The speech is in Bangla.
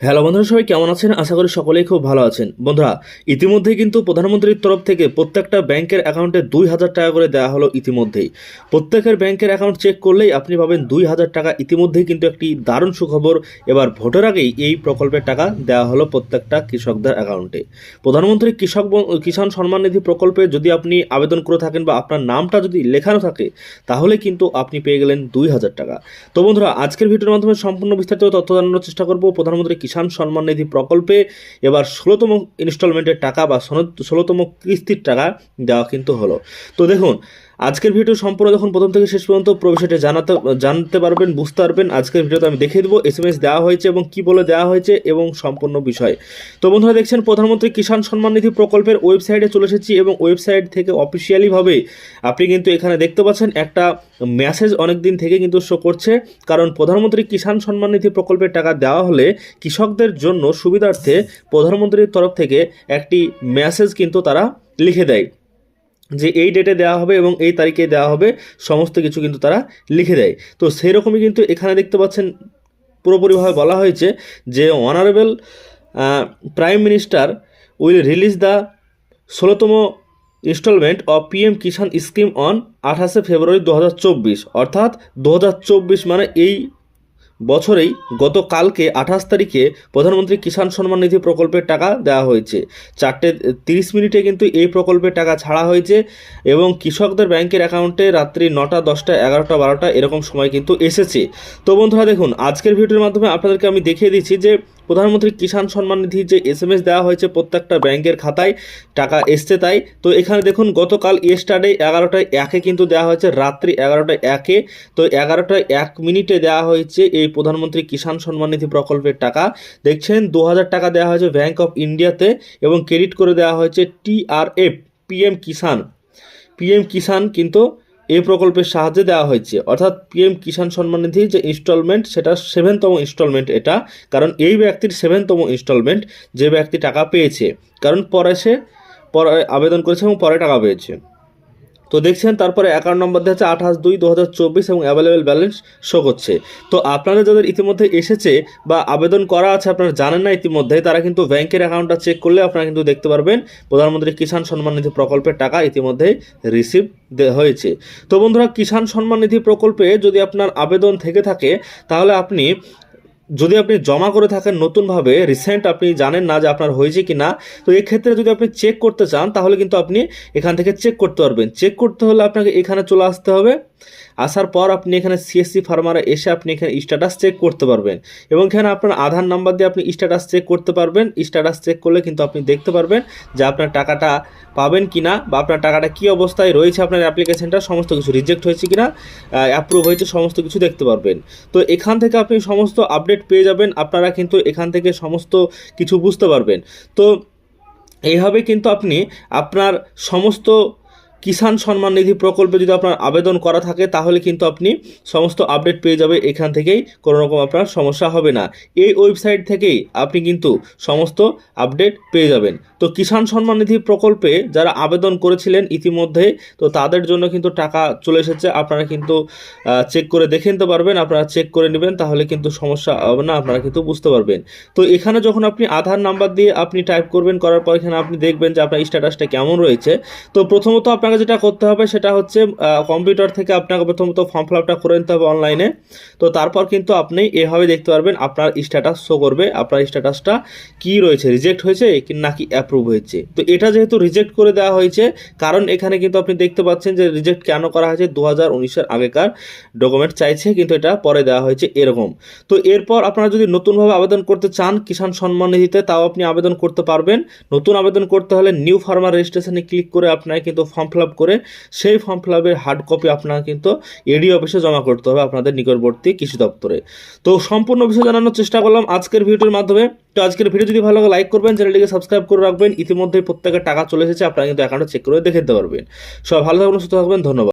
হ্যালো বন্ধুরা, সবাই কেমন আছেন? আশা করি সকলেই খুব ভালো আছেন। বন্ধুরা, ইতিমধ্যেই কিন্তু প্রধানমন্ত্রীর তরফ থেকে প্রত্যেকটা ব্যাংকের অ্যাকাউন্টে দুই হাজার টাকা করে দেওয়া হলো ইতিমধ্যেই। প্রত্যেকের ব্যাংকের অ্যাকাউন্ট চেক করলেই আপনি পাবেন দুই হাজার টাকা। ইতিমধ্যেই কিন্তু একটি দারুণ সুখবর, এবার ভোটের আগেই এই প্রকল্পের টাকা দেওয়া হলো প্রত্যেকটা কৃষকদের অ্যাকাউন্টে। প্রধানমন্ত্রী কৃষক কিষাণ সম্মান নিধি প্রকল্পে যদি আপনি আবেদন করে থাকেন বা আপনার নামটা যদি লেখানো থাকে, তাহলে কিন্তু আপনি পেয়ে গেলেন দুই হাজার টাকা। তো বন্ধুরা, আজকের ভিডিওর মাধ্যমে সম্পূর্ণ বিস্তারিত তথ্য জানানোর চেষ্টা করব। প্রধানমন্ত্রী কিষাণ সম্মান নিধি প্রকল্পে এবার ষোলোতম ইনস্টলমেন্টের টাকা বা ষোলোতম কিস্তির টাকা দেওয়া কিন্তু হলো। তো দেখুন আজকের ভিডিও সম্পূর্ণ যখন প্রথম থেকে শেষ পর্যন্ত প্রবেশটা জানাতে, জানতে পারবেন, বুঝতে পারবেন। আজকের ভিডিওতে আমি দেখিয়ে দেবো এস এম এস দেওয়া হয়েছে এবং কি বলে দেওয়া হয়েছে এবং সম্পূর্ণ বিষয়। তো বন্ধুরা দেখছেন, প্রধানমন্ত্রী কিষাণ সম্মান নিধি প্রকল্পের ওয়েবসাইটে চলে এসেছি এবং ওয়েবসাইট থেকে অফিসিয়ালিভাবে আপনি কিন্তু এখানে দেখতে পাচ্ছেন একটা মেসেজ অনেক দিন থেকে কিন্তু শো করছে। কারণ প্রধানমন্ত্রী কিষাণ সম্মান নিধি প্রকল্পের টাকা দেওয়া হলে কৃষকদের জন্য সুবিধার্থে প্রধানমন্ত্রীর তরফ থেকে একটি মেসেজ কিন্তু তারা লিখে দেয়। যে এই ডেটে দেওয়া হবে এবং এই তারিখে দেওয়া হবে, সমস্ত কিছু কিন্তু তারা লিখে দেয়। তো সেই রকমই কিন্তু এখানে দেখতে পাচ্ছেন পুরোপুরিভাবে বলা হয়েছে যে honourable prime minister will release the ষোলোতম instalment of PM Kisan scheme on আঠাশে ফেব্রুয়ারি দু হাজার চব্বিশ। অর্থাৎ দু হাজার চব্বিশ মানে এই বছরেই গতকালকে আঠাশ তারিখে প্রধানমন্ত্রী কিষাণ সম্মান নিধি প্রকল্পের টাকা দেওয়া হয়েছে। চারটে তিরিশ মিনিটে কিন্তু এই প্রকল্পের টাকা ছাড়া হয়েছে এবং কৃষকদের ব্যাংকের অ্যাকাউন্টে রাত্রি নটা, দশটা, এগারোটা, বারোটা এরকম সময় কিন্তু এসেছে। তো বন্ধুরা দেখুন, আজকের ভিডিওর মাধ্যমে আপনাদেরকে আমি দেখিয়ে দিচ্ছি যে প্রধানমন্ত্রী কিষাণ সম্মান নিধি যে এস এম এস দেওয়া হয়েছে প্রত্যেকটা ব্যাংকের খাতায়, টাকা এসছে তাই। তো এখানে দেখুন, গতকাল ইয়েস্টারডে এগারোটায় একে কিন্তু দেওয়া হয়েছে, রাত্রি এগারোটায় একে। তো এগারোটায় এক মিনিটে দেওয়া হয়েছে এই প্রধানমন্ত্রী কিষাণ সম্মান নিধি প্রকল্পের টাকা। দেখছেন দু হাজার টাকা দেওয়া হয়েছে ব্যাংক অফ ইন্ডিয়াতে এবং ক্রেডিট করে দেওয়া হয়েছে TRF PM Kisan PM Kisan কিন্তু এই প্রকল্পের সাহায্যে দেওয়া হয়েছে। অর্থাৎ পিএম কিষাণ সম্মান নিধি যে ইনস্টলমেন্ট সেটা সেভেনতম ইনস্টলমেন্ট এটা। কারণ এই ব্যক্তির সেভেনতম ইনস্টলমেন্ট যে ব্যক্তি টাকা পেয়েছে। কারণ পরে সে, পরে আবেদন করেছে এবং পরে টাকা পেয়েছে। তো দেখছেন, তারপরে অ্যাকাউন্ট নম্বর দেওয়া হচ্ছে আঠাশ দুই দু হাজার চব্বিশ এবং অ্যাভেলেবেল ব্যালেন্স শো করছে। তো আপনাদের যাদের ইতিমধ্যে এসেছে বা আবেদন করা আছে, আপনারা জানেন না ইতিমধ্যে, তারা কিন্তু ব্যাংকের অ্যাকাউন্টটা চেক করলে আপনারা কিন্তু দেখতে পারবেন প্রধানমন্ত্রী কিষাণ সম্মান নিধি প্রকল্পের টাকা ইতিমধ্যেই রিসিভ হয়েছে। তো বন্ধুরা, কিষাণ সম্মান নিধি প্রকল্পে যদি আপনার আবেদন থেকে থাকে, তাহলে আপনি যদি আপনি জমা করে থাকেন নতুনভাবে রিসেন্ট আপনি জানেন না যে আপনার হয়েছে কি না তো এক্ষেত্রে যদি আপনি চেক করতে চান, তাহলে কিন্তু আপনি এখান থেকে চেক করতে পারবেন। চেক করতে হলে আপনাকে এখানে চলে আসতে হবে। আসার পর আপনি এখানে সিএসসি ফার্মারে এসে আপনি এখানে স্ট্যাটাস চেক করতে পারবেন। এবং এখানে আপনার আধার নাম্বার দিয়ে আপনি স্ট্যাটাস চেক করতে পারবেন। স্ট্যাটাস চেক করলে কিন্তু আপনি দেখতে পারবেন যে আপনার টাকাটা পাবেন কি না বা আপনার টাকাটা কী অবস্থায় রয়েছে আপনার অ্যাপ্লিকেশনটা, সমস্ত কিছু রিজেক্ট হয়েছে কি না অ্যাপ্রুভ হয়েছে, সমস্ত কিছু দেখতে পারবেন। তো এখান থেকে আপনি সমস্ত আপডেট পেয়ে যাবেন। আপনারা কিন্তু এখান থেকে সমস্ত কিছু বুঝতে পারবেন। তো এইভাবে কিন্তু আপনি আপনার সমস্ত কিষাণ সম্মান নিধি প্রকল্পে যদি আপনার আবেদন করা থাকে, তাহলে কিন্তু আপনি সমস্ত আপডেট পেয়ে যাবে। এখান থেকেই কোনো রকম আপনার সমস্যা হবে না। এই ওয়েবসাইট থেকেই আপনি কিন্তু সমস্ত আপডেট পেয়ে যাবেন। তো কিষাণ সম্মান নিধি প্রকল্পে যারা আবেদন করেছিলেন ইতিমধ্যে, তো তাদের জন্য কিন্তু টাকা চলে এসেছে। আপনারা কিন্তু চেক করে দেখে নিতে পারবেন। আপনারা চেক করে নেবেন, তাহলে কিন্তু সমস্যা হবে না। আপনারা কিন্তু বুঝতে পারবেন। তো এখানে যখন আপনি আধার নাম্বার দিয়ে আপনি টাইপ করবেন, করার পর এখানে আপনি দেখবেন যে আপনার স্ট্যাটাসটা কেমন রয়েছে। তো প্রথমত আপনাকে যেটা করতে হবে সেটা হচ্ছে কম্পিউটার থেকে আপনাকে প্রথমত ফর্ম ফিল আপটা করে নিতে হবে অনলাইনে তো তারপর কিন্তু আপনি এভাবে দেখতে পারবেন আপনার স্ট্যাটাস শো করবে, আপনার স্ট্যাটাসটা কি রয়েছে রিজেক্ট হয়েছে নাকি অ্যাপ্রুভ হয়েছে। তো এটা যেহেতু রিজেক্ট করে দেওয়া হয়েছে, কারণ এখানে কিন্তু আপনি দেখতে পাচ্ছেন যে রিজেক্ট কেন করা হয়েছে দু হাজার আগেকার ডকুমেন্ট চাইছে, কিন্তু এটা পরে দেওয়া হয়েছে এরকম। তো এরপর আপনারা যদি নতুনভাবে আবেদন করতে চান, কিষাণ সম্মান নিধিতে, তাও আপনি আবেদন করতে পারবেন। নতুন আবেদন করতে হলে নিউ ফার্মার রেজিস্ট্রেশনে ক্লিক করে আপনাকে কিন্তু ফর্ম ফিল করে সেই ফর্ম ফিল আপের হার্ড কপি আপনাকে কিন্তু এডি অফিসে জমা করতে হবে আপনাদের নিকটবর্তী কৃষি দপ্তরে। তো সম্পূর্ণ বিষয় জানানোর চেষ্টা করলাম আজকের ভিডিওর মাধ্যমে। তো আজকের ভিডিও যদি ভালো লাগে লাইক করবেন, চ্যানেলটিকে সাবস্ক্রাইব করে রাখবেন। ইতিমধ্যে প্রত্যেকের টাকা চলে এসেছে, আপনারা কিন্তু অ্যাকাউন্টে চেক করে দেখে দিতে পারবেন। সব ভালো থাকবেন, সুস্থ থাকবেন, ধন্যবাদ।